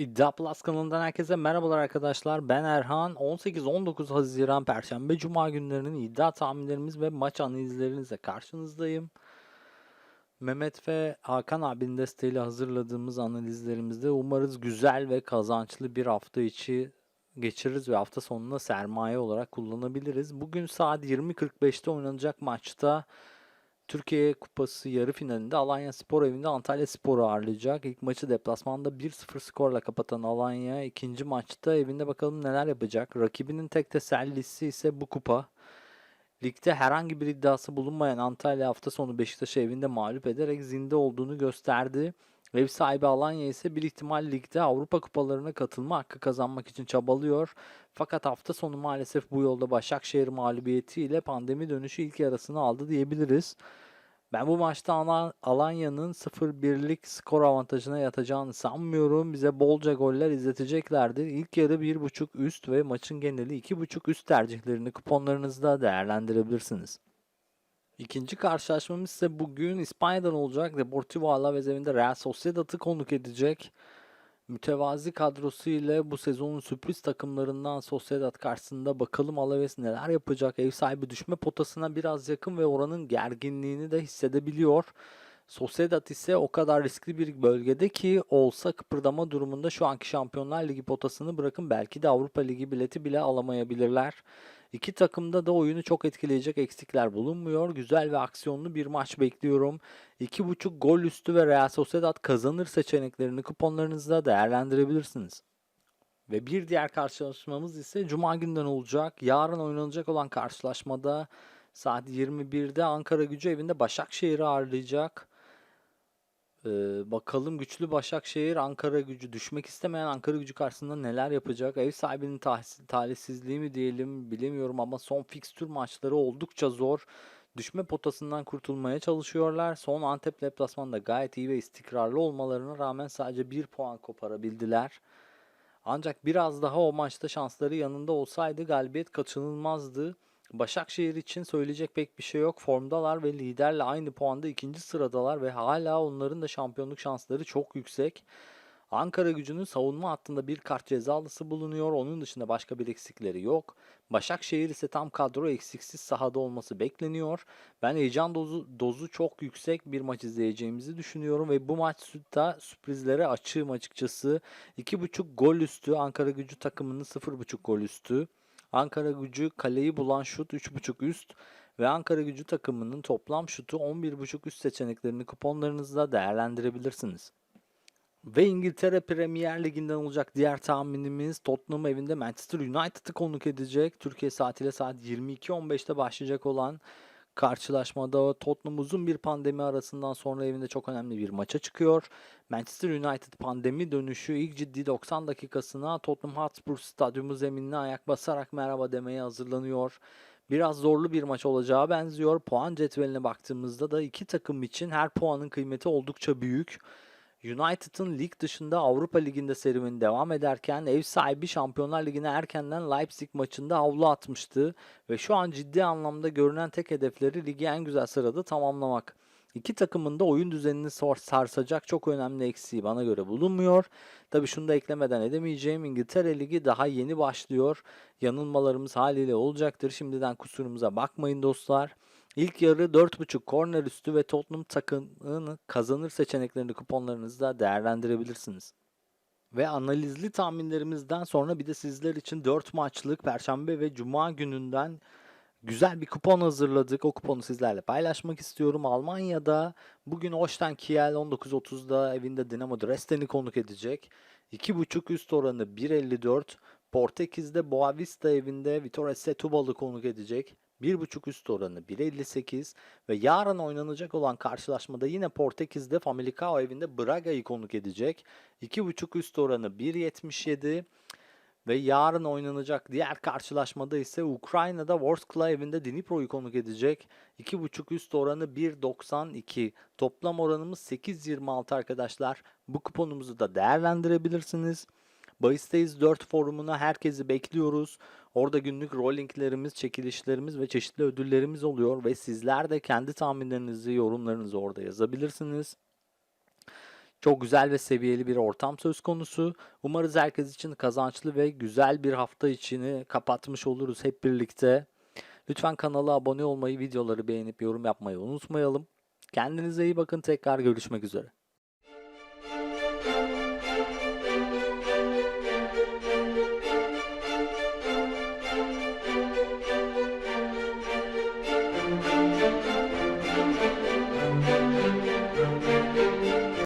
İddia Plus kanalından herkese merhabalar arkadaşlar. Ben Erhan. 18-19 Haziran Perşembe Cuma günlerinin iddia tahminlerimiz ve maç analizlerinizle karşınızdayım. Mehmet ve Hakan abinin desteğiyle hazırladığımız analizlerimizde umarız güzel ve kazançlı bir hafta içi geçiririz ve hafta sonuna sermaye olarak kullanabiliriz. Bugün saat 20.45'te oynanacak maçta Türkiye Kupası yarı finalinde Alanya Spor evinde Antalya Spor'u ağırlayacak. İlk maçı deplasmanda 1-0 skorla kapatan Alanya ikinci maçta evinde bakalım neler yapacak. Rakibinin tek tesellisi ise bu kupa. Ligde herhangi bir iddiası bulunmayan Antalya hafta sonu Beşiktaş'ı evinde mağlup ederek zinde olduğunu gösterdi. Ev sahibi Alanya ise bir ihtimal ligde Avrupa kupalarına katılma hakkı kazanmak için çabalıyor. Fakat hafta sonu maalesef bu yolda Başakşehir mağlubiyetiyle pandemi dönüşü ilk yarısını aldı diyebiliriz. Ben bu maçta Ala- Alanya'nın 0-1'lik skor avantajına yatacağını sanmıyorum. Bize bolca goller izleteceklerdir. İlk yarı 1.5 üst ve maçın geneli 2.5 üst tercihlerini kuponlarınızda değerlendirebilirsiniz. İkinci karşılaşmamız ise bugün İspanya'dan olacak. Deportivo Alaves evinde Real Sociedad'ı konuk edecek. Mütevazi kadrosu ile bu sezonun sürpriz takımlarından Sociedad karşısında bakalım Alaves neler yapacak. Ev sahibi düşme potasına biraz yakın ve oranın gerginliğini de hissedebiliyor. Sociedad ise o kadar riskli bir bölgede ki olsa kıpırdama durumunda şu anki Şampiyonlar Ligi potasını bırakın belki de Avrupa Ligi bileti bile alamayabilirler. İki takımda da oyunu çok etkileyecek eksikler bulunmuyor. Güzel ve aksiyonlu bir maç bekliyorum. 2.5 gol üstü ve Real Sociedad kazanır seçeneklerini kuponlarınızda değerlendirebilirsiniz. Ve bir diğer karşılaşmamız ise Cuma günden olacak. Yarın oynanacak olan karşılaşmada saat 21'de Ankara gücü evinde Başakşehir'i ağırlayacak. Ee, bakalım güçlü Başakşehir Ankara gücü düşmek istemeyen Ankara gücü karşısında neler yapacak? Ev sahibinin tahsis- talihsizliği mi diyelim bilemiyorum ama son fikstür maçları oldukça zor. Düşme potasından kurtulmaya çalışıyorlar. Son Antep deplasmanında gayet iyi ve istikrarlı olmalarına rağmen sadece bir puan koparabildiler. Ancak biraz daha o maçta şansları yanında olsaydı galibiyet kaçınılmazdı. Başakşehir için söyleyecek pek bir şey yok. Formdalar ve liderle aynı puanda ikinci sıradalar ve hala onların da şampiyonluk şansları çok yüksek. Ankara gücünün savunma hattında bir kart cezalısı bulunuyor. Onun dışında başka bir eksikleri yok. Başakşehir ise tam kadro eksiksiz sahada olması bekleniyor. Ben heyecan dozu, dozu çok yüksek bir maç izleyeceğimizi düşünüyorum ve bu maçta sürprizlere açığım açıkçası. 2.5 gol üstü Ankara gücü takımının 0.5 gol üstü. Ankara gücü kaleyi bulan şut 3.5 üst ve Ankara gücü takımının toplam şutu 11.5 üst seçeneklerini kuponlarınızda değerlendirebilirsiniz. Ve İngiltere Premier Ligi'nden olacak diğer tahminimiz Tottenham evinde Manchester United'ı konuk edecek. Türkiye saatiyle saat 22.15'te başlayacak olan karşılaşmada Tottenham uzun bir pandemi arasından sonra evinde çok önemli bir maça çıkıyor. Manchester United pandemi dönüşü ilk ciddi 90 dakikasına Tottenham Hotspur stadyumu zeminine ayak basarak merhaba demeye hazırlanıyor. Biraz zorlu bir maç olacağı benziyor. Puan cetveline baktığımızda da iki takım için her puanın kıymeti oldukça büyük. United'ın lig dışında Avrupa Ligi'nde serüveni devam ederken ev sahibi Şampiyonlar Ligi'ne erkenden Leipzig maçında havlu atmıştı ve şu an ciddi anlamda görünen tek hedefleri ligi en güzel sırada tamamlamak. İki takımın da oyun düzenini sarsacak çok önemli eksiği bana göre bulunmuyor. Tabi şunu da eklemeden edemeyeceğim İngiltere Ligi daha yeni başlıyor. Yanılmalarımız haliyle olacaktır. Şimdiden kusurumuza bakmayın dostlar. İlk yarı 4.5 korner üstü ve Tottenham takımını kazanır seçeneklerini kuponlarınızda değerlendirebilirsiniz. Ve analizli tahminlerimizden sonra bir de sizler için 4 maçlık Perşembe ve Cuma gününden güzel bir kupon hazırladık. O kuponu sizlerle paylaşmak istiyorum. Almanya'da bugün Holstein Kiel 19.30'da evinde Dinamo Dresden'i konuk edecek. 2.5 üst oranı 1.54. Portekiz'de Boavista evinde Vitória Setúbal'ı konuk edecek. 1.5 üst oranı 1.58 ve yarın oynanacak olan karşılaşmada yine Portekiz'de Famalicão evinde Braga'yı konuk edecek. 2.5 üst oranı 1.77 ve yarın oynanacak diğer karşılaşmada ise Ukrayna'da Vorskla evinde Dnipro'yu konuk edecek. 2.5 üst oranı 1.92. Toplam oranımız 8.26 arkadaşlar. Bu kuponumuzu da değerlendirebilirsiniz. Bahisteyiz 4 forumuna herkesi bekliyoruz. Orada günlük rollinglerimiz, çekilişlerimiz ve çeşitli ödüllerimiz oluyor ve sizler de kendi tahminlerinizi, yorumlarınızı orada yazabilirsiniz. Çok güzel ve seviyeli bir ortam söz konusu. Umarız herkes için kazançlı ve güzel bir hafta içini kapatmış oluruz hep birlikte. Lütfen kanala abone olmayı, videoları beğenip yorum yapmayı unutmayalım. Kendinize iyi bakın. Tekrar görüşmek üzere.